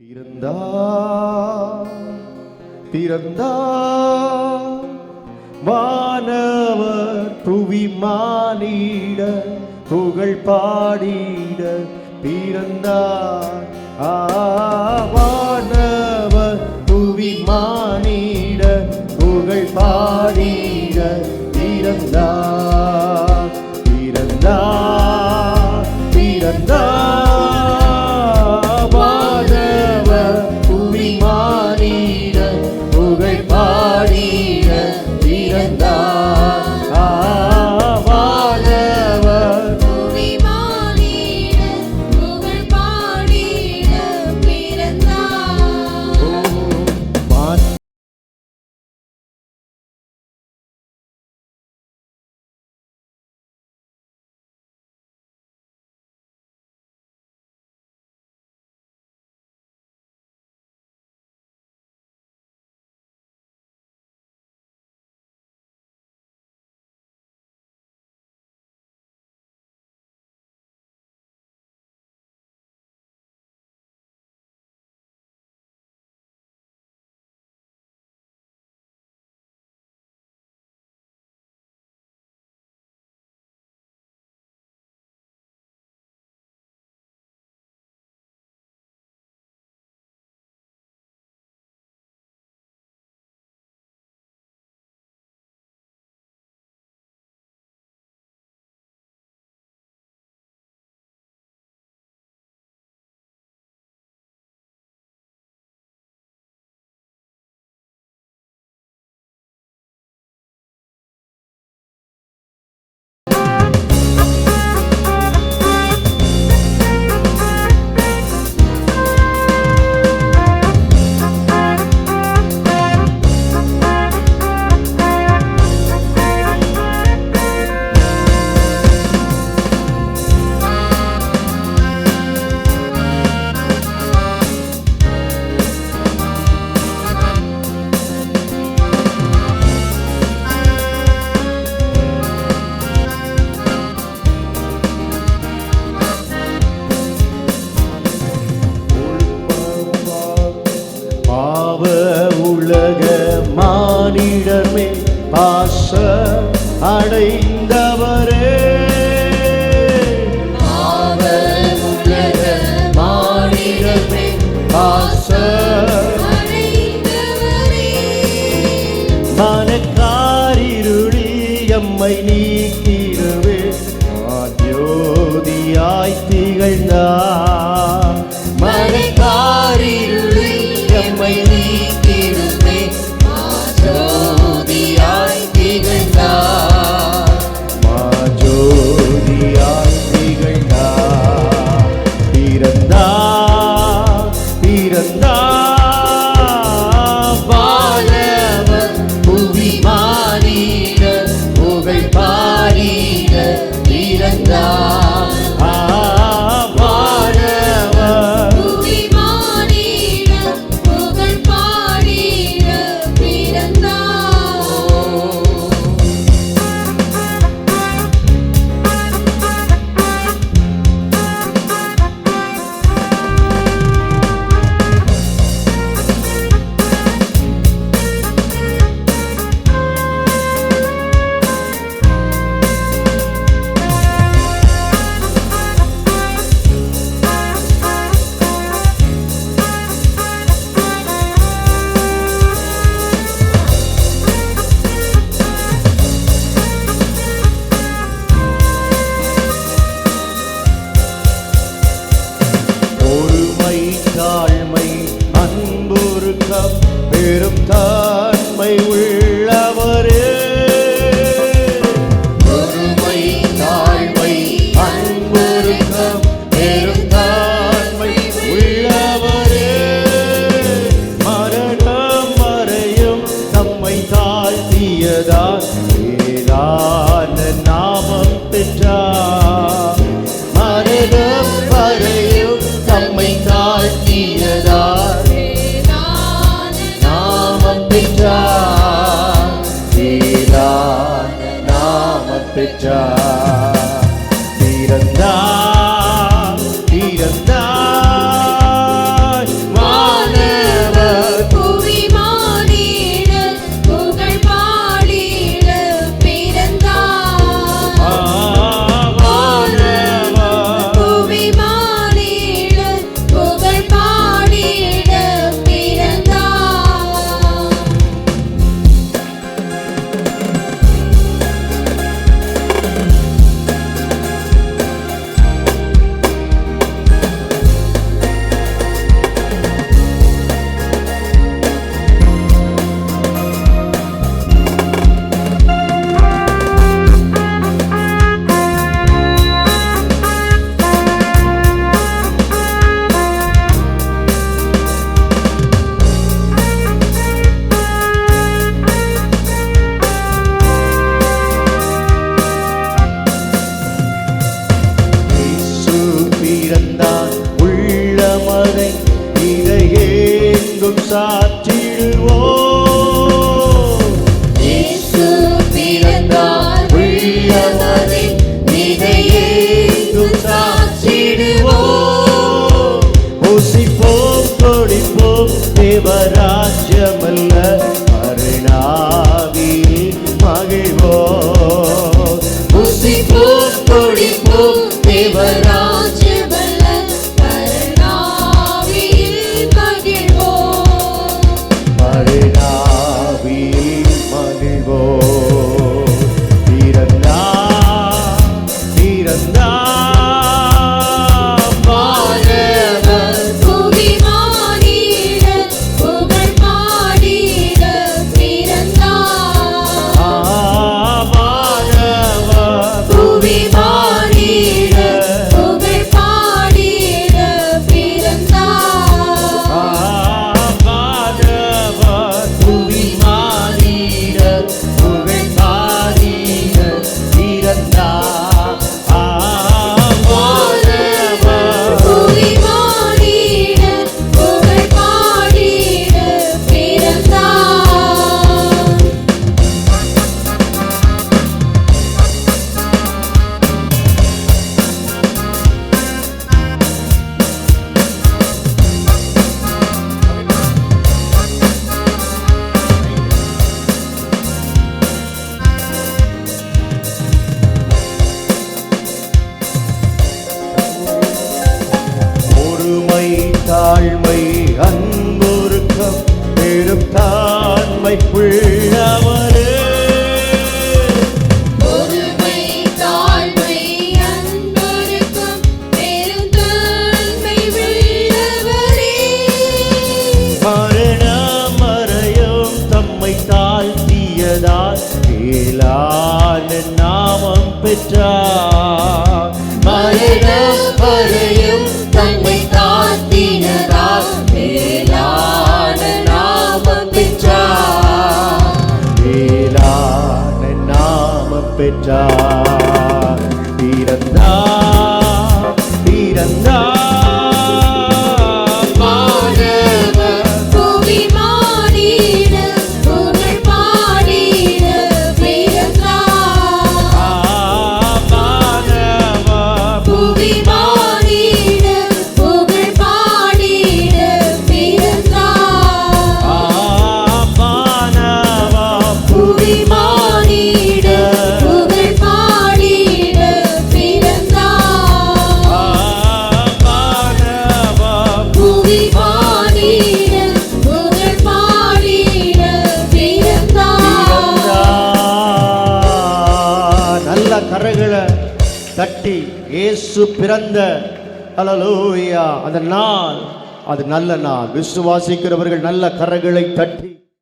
பிறந்தா பிறந்தா வானவர் புவி மானிட புகழ் பாடிட பிறந்தா. வானவர் புவி மானிட புகழ் பாடிட அடைந்தவரே. மனக்காரிருளி எம்மை நீக்கிடுவே ஜோதியாய் திகழ்ந்தார். Maradona. கொடி பூ தேவரா. இயேசு பிறந்த அலலோயா அந்த நாள் அது நல்ல நாள். விசுவாசிக்கிறவர்கள் நல்ல கரங்களை தட்டி